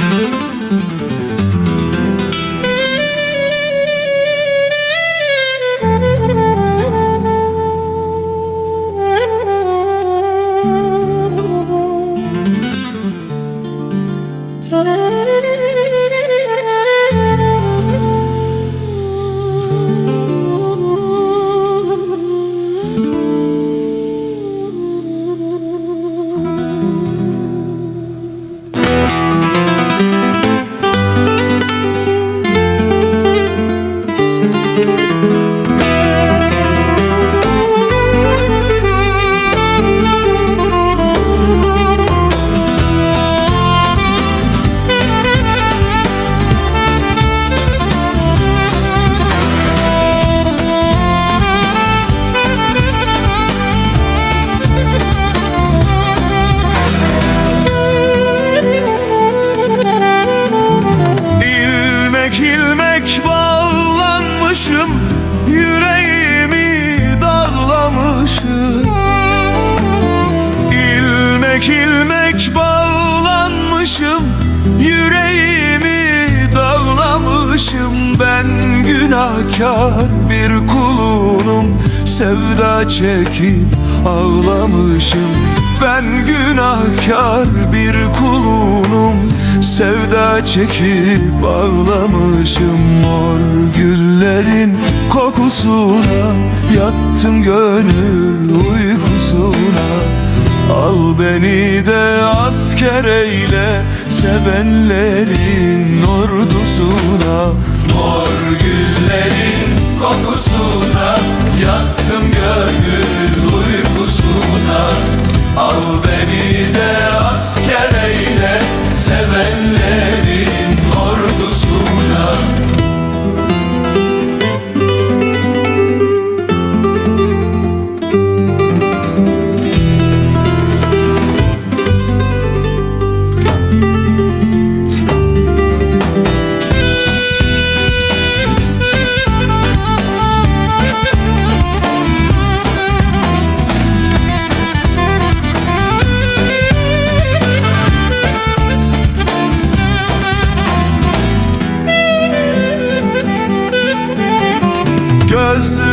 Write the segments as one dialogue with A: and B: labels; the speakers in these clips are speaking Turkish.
A: thank you günahkar bir kulunum. Sevda çekip ağlamışım. Ben günahkar bir kulunum. Sevda çekip ağlamışım. Mor güllerin kokusuna Yattım gönül uykusuna. Al beni de asker eyle Sevenlerin ordusuna. Mor güllerin kokusuna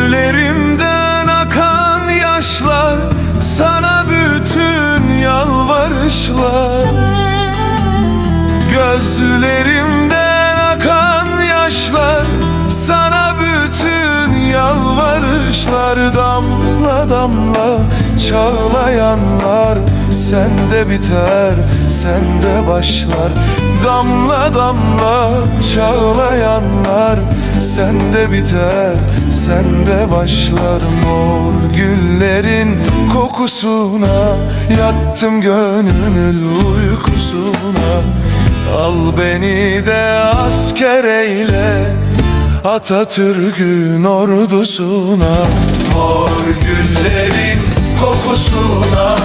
A: Gözlerimden akan yaşlar Sana bütün yalvarışlar. Gözlerimden akan yaşlar Sana bütün yalvarışlar. Damla damla çağlayanlar Sende biter, sende başlar. Damla damla çağlayanlar. Sende biter, sende başlar. Mor güllerin kokusuna Yattım gönül uykusuna. Al beni de asker eyle Atatürk'ün ordusuna. Mor güllerin kokusuna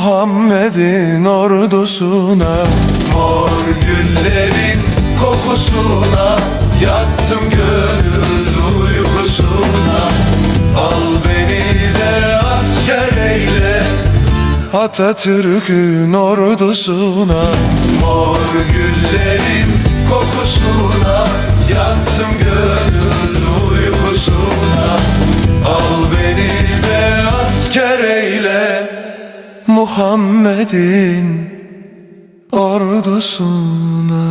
A: Muhammed'in ordusuna. Mor güllerin kokusuna Yattım gönül uykusuna Al beni de asker eyle. Atatürk'ün ordusuna. Mor güllerin kokusuna Yattım gönül Muhammed'in ordusuna